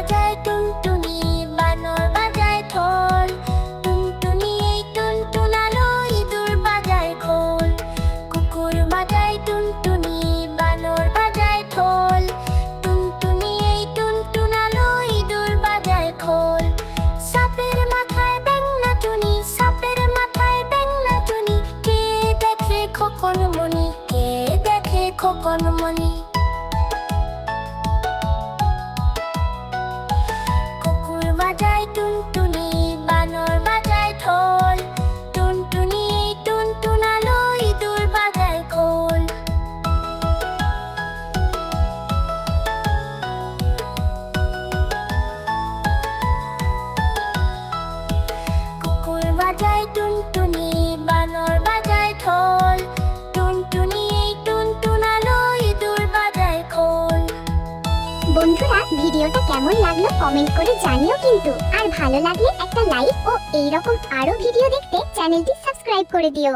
বাজায় টুনটুনি, বানর বাজায় ঢোল টুনটুনি এই টুনটুনালো ইঁদুর বাজায় খোল। কুকুর বাজায় টুনটুনি, বানর বাজায় ঢোল টুনটুনি এই টুনটুনালো ইঁদুর বাজায় খোল। সাপের মাথায় বেংনা টুনি সাপের মাথায় বেংনা টুনি কে দেখে খোকন মনি কে দেখে খোকন মনি টুনটুনি বাজায় টুনটুনি বাজায় ভিডিওটা কেমন লাগল কমেন্ট করে জানিও কিন্তু। আর ভালো লাগলে একটা লাইক ও এইরকম আরও ভিডিও দেখতে চ্যানেলটি সাবস্ক্রাইব করে দিও।